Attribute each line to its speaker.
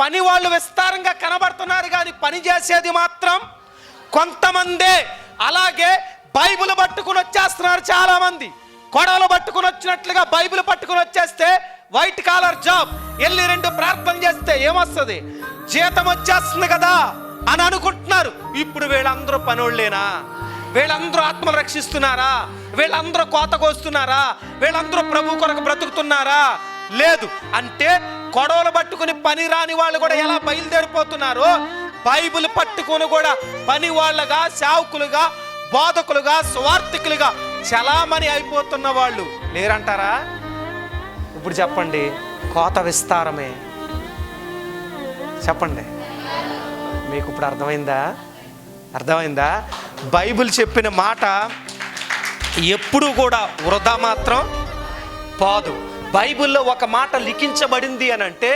Speaker 1: పని వాళ్ళు విస్తారంగా కనబడుతున్నారు కానీ పని చేసేది మాత్రం కొంతమందే. అలాగే బైబిల్ పట్టుకుని వచ్చేస్తున్నారు చాలా మంది కొడవలు పట్టుకుని వచ్చినట్లుగా బైబిల్ పట్టుకుని వచ్చేస్తే వైట్ కాలర్ జాబ్. వెళ్ళి రెండు ప్రార్థన చేస్తే ఏమొస్తుంది? జీతం వచ్చేస్తుంది కదా అని అనుకుంటున్నారు. ఇప్పుడు వీళ్ళందరూ పనోళ్ళేనా? వీళ్ళందరూ ఆత్మలు రక్షిస్తున్నారా? వీళ్ళందరూ కోత కోస్తున్నారా? వీళ్ళందరూ ప్రభు కొరకు బ్రతుకుతున్నారా? లేదు. అంటే కొడవలు పట్టుకుని పని రాని వాళ్ళు కూడా ఎలా బయలుదేరిపోతున్నారో బైబిల్ పట్టుకుని కూడా పని వాళ్ళగా సేవకులుగా బోధకులుగా స్వార్థికులుగా చలామణి అయిపోతున్న వాళ్ళు లేరంటారా? ఇప్పుడు చెప్పండి కోత విస్తారమే. చెప్పండి. మీకు ఇప్పుడు అర్థమైందా? అర్థమైందా? బైబిల్ చెప్పిన మాట ఎప్పుడు కూడా వృధా మాత్రం పోదు. బైబిల్లో ఒక మాట లిఖించబడింది అని అంటే